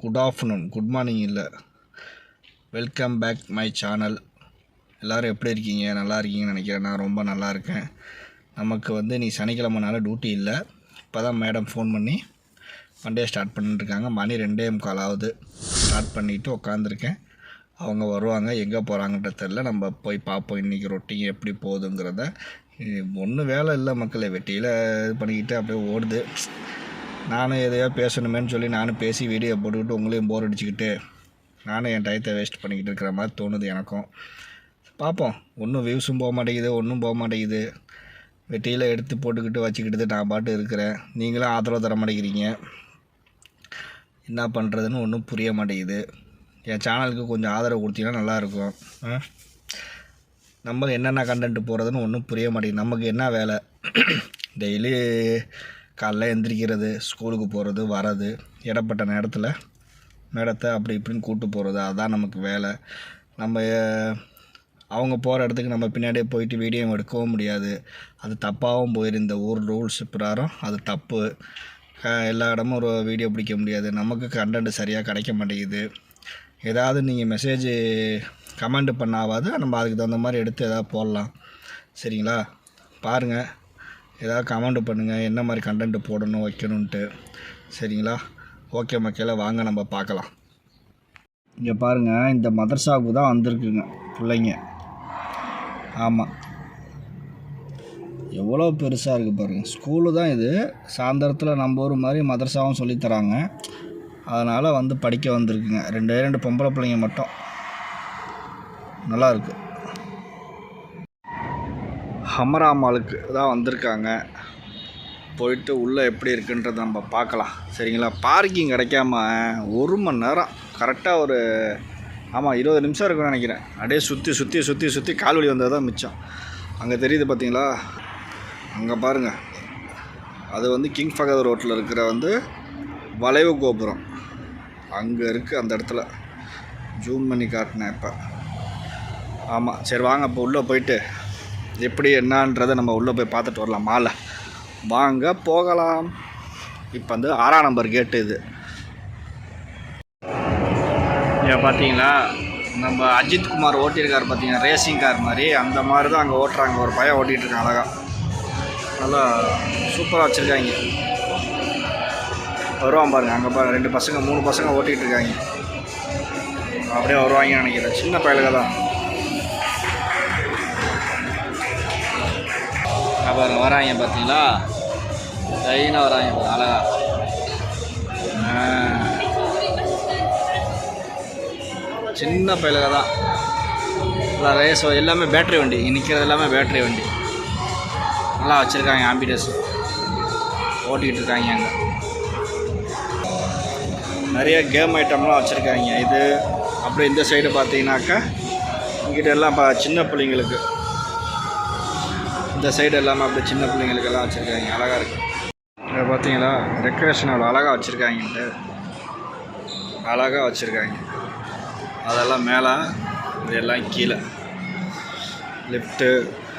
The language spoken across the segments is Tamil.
குட் ஆஃப்டர்நூன் குட் மார்னிங் இல்லை. வெல்கம் பேக் மை சேனல் எல்லோரும் எப்படி இருக்கீங்க? நல்லா இருக்கீங்கன்னு நினைக்கிறேன். நான் ரொம்ப நல்லா இருக்கேன். நமக்கு வந்து நீ சனிக்கிழமைனால டியூட்டி இல்லை. இப்போ தான் மேடம் ஃபோன் பண்ணி மண்டே ஸ்டார்ட் பண்ணிட்டுருக்காங்க மணி ரெண்டே முக்கால் ஆகுது. ஸ்டார்ட் பண்ணிவிட்டு உட்காந்துருக்கேன் அவங்க வருவாங்க. எங்கே போகிறாங்கன்ற தெரில நம்ம போய் பார்ப்போம். இன்றைக்கி ரொட்டீன் எப்படி போகுதுங்கிறத. ஒன்றும் வேலை இல்லை மக்களை. வெட்டியில் இது பண்ணிக்கிட்டு அப்படியே ஓடுது. நானும் எதையோ பேசணுமேன்னு சொல்லி நானும் பேசி வீடியோ போட்டுக்கிட்டு உங்களையும் போர் அடிச்சுக்கிட்டு நானும் என் டயத்தை வேஸ்ட் பண்ணிக்கிட்டு இருக்கிற மாதிரி தோணுது எனக்கும். பார்ப்போம். ஒன்றும் வியூஸும் போக மாட்டேங்குது ஒன்றும் போக மாட்டேங்குது. வெட்டியில் எடுத்து போட்டுக்கிட்டு வச்சுக்கிட்டு நான் பாட்டு இருக்கிறேன். நீங்களும் ஆதரவு தர மாட்டேங்கிறீங்க. என்ன பண்ணுறதுன்னு ஒன்றும் புரிய மாட்டேங்குது. என் சேனலுக்கு கொஞ்சம் ஆதரவு கொடுத்தீங்கன்னா நல்லாயிருக்கும். ஆ? நம்ம என்னென்ன கண்டென்ட் போகிறதுன்னு ஒன்றும் புரிய மாட்டேங்குது. நமக்கு என்ன வேலை? டெய்லி காலைல எந்திரிக்கிறது ஸ்கூலுக்கு போகிறது வர்றது இடப்பட்ட நேரத்தில் மேடத்தை அப்படி இப்படின்னு கூப்பிட்டு போகிறது அதுதான் நமக்கு வேலை. நம்ம அவங்க போகிற இடத்துக்கு நம்ம பின்னாடியே போயிட்டு வீடியோ எடுக்கவும் முடியாது. அது தப்பாகவும் போயிரு இந்த ஊர் ரூல்ஸ் பிரகாரம் அது தப்பு. எல்லா இடமும் ஒரு வீடியோ பிடிக்க முடியாது. நமக்கு கண்டென்ட் சரியாக கிடைக்க மாட்டேங்குது. ஏதாவது நீங்கள் மெசேஜ் கமெண்ட் பண்ணாவது நம்ம அதுக்கு தகுந்த மாதிரி எடுத்து எதாவது போடலாம். சரிங்களா? பாருங்கள் ஏதாவது கமெண்ட் பண்ணுங்கள் என்ன மாதிரி கண்டென்ட் போடணும் வைக்கணுன்ட்டு சரிங்களா? ஓகே மக்களே வாங்க நம்ம பார்க்கலாம். இங்கே பாருங்கள் இந்த மதர்சாவுக்கு தான் வந்திருக்குங்க பிள்ளைங்க. ஆமாம் எவ்வளோ பெருசாக இருக்குது பாருங்கள் ஸ்கூலு தான் இது. சாயந்தரத்தில் நம்ம ஊர் மாதிரி மதரசாவும் சொல்லித் தராங்க. அதனால் வந்து படிக்க வந்திருக்குங்க. ரெண்டே ரெண்டு பொம்பளை பிள்ளைங்க மட்டும். நல்லாயிருக்கு ஹமராமாலுக்கு தான் வந்திருக்காங்க. போயிட்டு உள்ளே எப்படி இருக்குன்றதை நம்ம பார்க்கலாம். சரிங்களா? பார்க்கிங் கிடைக்காம ஒரு மணி நேரம். கரெக்டாக ஒரு ஆமாம் இருபது நிமிஷம் இருக்கும்னு நினைக்கிறேன். அப்படியே சுற்றி சுற்றி சுற்றி சுற்றி கால் வலி வந்தது தான் மிச்சம். அங்கே தெரியுது பார்த்தீங்களா அங்கே பாருங்கள் அது வந்து கிங் ஃபகத் ரோட்டில் இருக்கிற வந்து வளைவு கோபுரம். அங்கே இருக்குது அந்த இடத்துல. ஜூம் பண்ணி காட்டினேன் இப்போ. ஆமாம் சரி வாங்க இப்போ உள்ளே போயிட்டு எப்படி என்னன்றதை நம்ம உள்ளே போய் பார்த்துட்டு வரலாம். மாலை. வாங்க போகலாம். இப்போ வந்து ஆறாம் நம்பர் கேட்டு இது. பார்த்தீங்களா நம்ம அஜித் குமார் ஓட்டியிருக்கார் பார்த்தீங்கன்னா ரேசிங் கார் மாதிரி. அந்த மாதிரி தான் அங்கே ஓட்டுறாங்க. ஒரு பையன் ஓட்டிகிட்டு இருக்கான் அழகா. நல்லா சூப்பராக வச்சுருக்காங்க. வருவான் பாருங்க அங்கே பாருங்கள் ரெண்டு பசங்க மூணு பசங்க ஓட்டிகிட்டு இருக்காங்க. அப்படியே வருவாங்கன்னு நினைக்கிறேன். சின்ன பயலுக தான். அப்புறம் வராங்க பார்த்தீங்களா லைனாக வராங்க பாரு, அழகா. சின்ன பயலுக தான். நல்லா ரேஸ் எல்லாமே பேட்ரி வண்டி. இங்கே நிற்கிறது எல்லாமே பேட்ரி வண்டி. நல்லா வச்சுருக்காங்க ஆம்பிடஸ் ஓட்டிக்கிட்டு இருக்காங்க அங்கே. நிறைய கேம் ஐட்டம்லாம் வச்சுருக்காங்க இது அப்படியே இந்த சைடு பார்த்தீங்கன்னாக்கா இங்கிட்ட எல்லாம் பா சின்ன பிள்ளைங்களுக்கு. இந்த சைடு எல்லாமே அப்படியே சின்ன பிள்ளைங்களுக்கெல்லாம் வச்சுருக்காங்க அழகாக இருக்குது இதை பார்த்தீங்களா டெக்கரேஷன் அவ்வளோ அழகாக வச்சுருக்காங்கன்ட்டு அழகாக வச்சுருக்காங்க. அதெல்லாம் மேலே இதெல்லாம் கீழே. லிஃப்ட்டு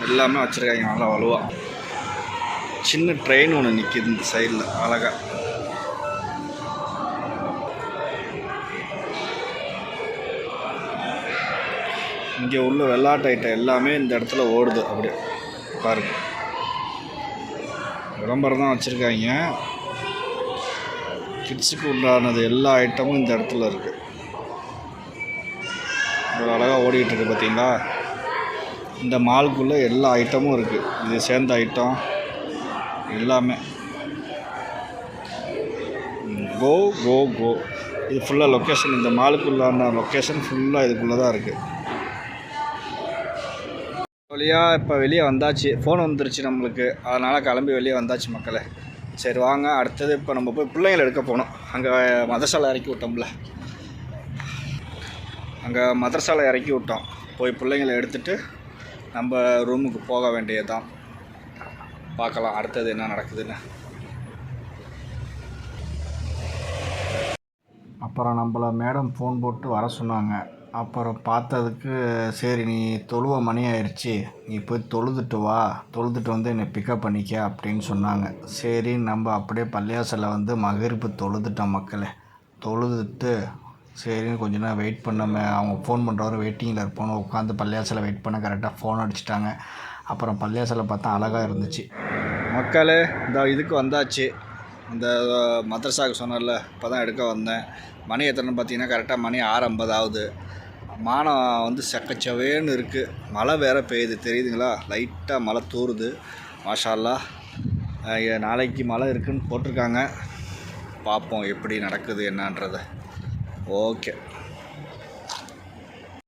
எல்லாமே வச்சுருக்காங்க நல்லா வலுவாக சின்ன ட்ரெயின் ஒன்று நிற்கிது இந்த சைடில் அழகாக இங்கே உள்ள வெள்ளாட்ட ஐட்டம் எல்லாமே இந்த இடத்துல ஓடுது அப்படியே. பாருங்கள் விளம்பரம் தான் வச்சுருக்காங்க. கிட்ஸுக்கு உண்டானது எல்லா ஐட்டமும் இந்த இடத்துல இருக்குது இவ்வளோ அழகாக ஓடிக்கிட்டுருக்கு பார்த்தீங்களா இந்த மாலுக்குள்ளே எல்லா ஐட்டமும் இருக்குது இது சேர்ந்த ஐட்டம் எல்லாமே. கோ கோ கோ இது ஃபுல்லாக லொக்கேஷன் இந்த மாலுக்குள்ளான லொக்கேஷன் ஃபுல்லாக இதுக்குள்ளே தான் இருக்குது வழியாக இப்போ வெளியே வந்தாச்சு. ஃபோன் வந்துருச்சு நம்மளுக்கு. அதனால் கிளம்பி வெளியே வந்தாச்சு மக்களை. சரி வாங்க. அடுத்தது இப்போ நம்ம போய் பிள்ளைங்களை எடுக்க போனோம் அங்கே மதசாலை இறக்கி விட்டோம்ல. அங்கே மதரசாலை இறக்கி விட்டோம். போய் பிள்ளைங்களை எடுத்துட்டு நம்ம ரூமுக்கு போக வேண்டியதுதான். பார்க்கலாம் அடுத்தது என்ன நடக்குதுன்னு. அப்புறம் நம்மளை மேடம் ஃபோன் போட்டு வர சொன்னாங்க. அப்புறம் பார்த்ததுக்கு சரி நீ தொழுவ மணி ஆயிடுச்சு. நீ போய் தொழுதுட்டு வா. தொழுதுட்டு வந்து என்னை பிக்கப் பண்ணிக்க அப்படின்னு சொன்னாங்க. சரி நம்ம அப்படியே பள்ளியாசலில் வந்து மகரிப்பு தொழுதுட்டோம் மக்களை. தொழுதுட்டு சரின்னு கொஞ்ச நேரம் வெயிட் பண்ணாம. அவங்க ஃபோன் பண்ணுறவரை வெயிட்டிங்கில் இருப்போம் உட்காந்து பள்ளியாசலில் வெயிட் பண்ண கரெக்டாக ஃபோன் அடிச்சிட்டாங்க. அப்புறம் பள்ளியாசலை பார்த்தா அழகாக இருந்துச்சு. மக்களே இந்த இதுக்கு வந்தாச்சு. அந்த மதரசாவுக்கு சொன்னார்ல இப்போ தான் எடுக்க வந்தேன். மணி எத்தனை பார்த்தீங்கன்னா கரெக்டாக மணி ஆறு ஐம்பது ஆகுது மானம் வந்து செக்கச்சவேன்னு இருக்குது மழை வேறு பெய்யுது. தெரியுதுங்களா? லைட்டாக மழை தூறுது மாஷால்லா நாளைக்கு மழை இருக்குன்னு போட்டிருக்காங்க. பார்ப்போம் எப்படி நடக்குது என்னன்றதை. ஓகே